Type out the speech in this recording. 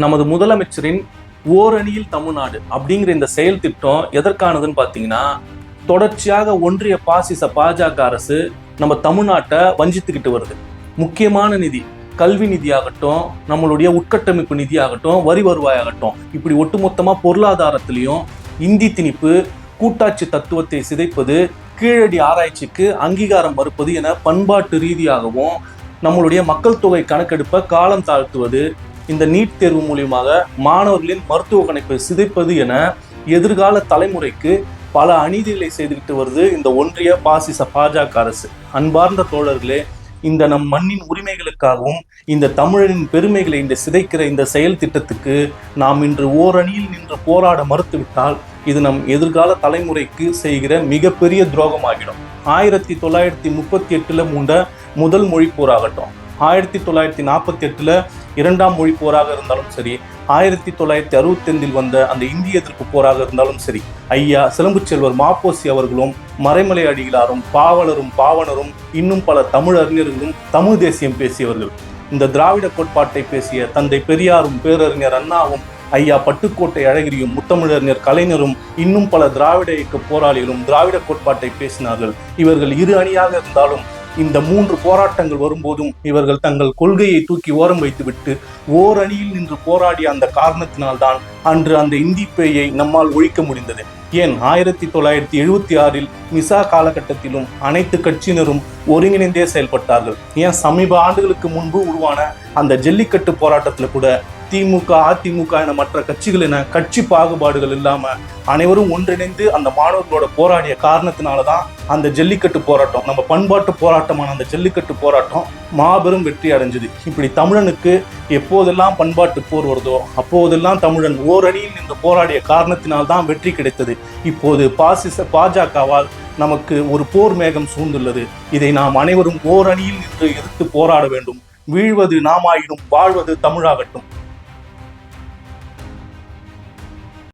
நமது முதலமைச்சரின் ஓரணியில் தமிழ்நாடு அப்படிங்கிற இந்த செயல் திட்டம் எதற்கானதுன்னு பார்த்தீங்கன்னா தொடர்ச்சியாக ஒன்றிய பாசிச பாஜக அரசு நம்ம தமிழ்நாட்டை வஞ்சித்துக்கிட்டு வருது. முக்கியமான நிதி கல்வி நிதியாகட்டும் நம்மளுடைய உட்கட்டமைப்பு நிதியாகட்டும் வரி வருவாயாகட்டும் இப்படி ஒட்டுமொத்தமாக பொருளாதாரத்திலையும் இந்தி திணிப்பு கூட்டாட்சி தத்துவத்தை சிதைப்பது கீழடி ஆராய்ச்சிக்கு அங்கீகாரம் மறுப்பது என பண்பாட்டு ரீதியாகவும் நம்மளுடைய மக்கள் தொகை கணக்கெடுப்பை காலம் தாழ்த்துவது இந்த நீட் தேர்வு மூலியமாக மாணவர்களின் மருத்துவ கணக்கை சிதைப்பது என எதிர்கால தலைமுறைக்கு பல அநீதிகளை செய்துவிட்டு வருது இந்த ஒன்றிய பாசிச பாஜக அரசு. அன்பார்ந்த தோழர்களே இந்த நம் மண்ணின் உரிமைகளுக்காகவும் இந்த தமிழரின் பெருமைகளை இந்த சிதைக்கிற இந்த செயல் திட்டத்துக்கு நாம் இன்று ஓரணியில் நின்று போராட மறுத்துவிட்டால் இது நம் எதிர்கால தலைமுறைக்கு செய்கிற மிகப்பெரிய துரோகமாகிடும். ஆயிரத்தி தொள்ளாயிரத்தி முப்பத்தி எட்டில் மூண்ட முதல் மொழி போராகட்டும் ஆயிரத்தி தொள்ளாயிரத்தி நாற்பத்தி எட்டில் இரண்டாம் மொழி போராக இருந்தாலும் சரி ஆயிரத்தி தொள்ளாயிரத்தி அறுபத்தைந்தில் வந்த அந்த இந்திய எதிர்ப்பு போராக இருந்தாலும் சரி ஐயா சிலம்பு செல்வர் மாப்போசி அவர்களும் மறைமலை அடிகளாரும் பாவலரும் பாவனரும் இன்னும் பல தமிழ் அறிஞர்களும் தமிழ் தேசியம் பேசியவர்கள். இந்த திராவிட கோட்பாட்டை பேசிய தந்தை பெரியாரும் பேரறிஞர் அண்ணாவும் ஐயா பட்டுக்கோட்டை அழகிரியும் முத்தமிழறிஞர் கலைஞரும் இன்னும் பல திராவிட இயக்க போராளிகளும் திராவிட கோட்பாட்டை பேசினார்கள். இவர்கள் இரு அணியாக இருந்தாலும் இந்த மூன்று போராட்டங்கள் வரும்போதும் இவர்கள் தங்கள் கொள்கையை தூக்கி ஓரம் வைத்துவிட்டு ஓர் அணியில் நின்று போராடிய அந்த காரணத்தினால்தான் அன்று அந்த இந்தி பேயை நம்மால் ஒழிக்க முடிந்தது. ஏன்? ஆயிரத்தி தொள்ளாயிரத்தி எழுபத்தி ஆறில் மிசா காலகட்டத்திலும் அனைத்து கட்சியினரும் ஒருங்கிணைந்தே செயல்பட்டார்கள். ஏன்? சமீப ஆண்டுகளுக்கு முன்பு உருவான அந்த ஜல்லிக்கட்டு போராட்டத்தில் கூட திமுக அதிமுக என மற்ற கட்சிகள் என கட்சி பாகுபாடுகள் இல்லாம அனைவரும் ஒன்றிணைந்து அந்த மாணவர்களோட போராடிய காரணத்தினால தான் அந்த ஜல்லிக்கட்டு போராட்டம் நம்ம பண்பாட்டு போராட்டமான அந்த ஜல்லிக்கட்டு போராட்டம் மாபெரும் வெற்றி அடைஞ்சது. இப்படி தமிழனுக்கு எப்போதெல்லாம் பண்பாட்டு போர் வருதோ அப்போதெல்லாம் தமிழன் ஓரணியில் நின்று போராடிய காரணத்தினால்தான் வெற்றி கிடைத்தது. இப்போது பாசிச பாஜகவால் நமக்கு ஒரு போர் மேகம் சூழ்ந்துள்ளது. இதை நாம் அனைவரும் ஓரணியில் நின்று எதிர்த்து போராட வேண்டும். வீழ்வது நாமாயினும் வாழ்வது தமிழாகட்டும்.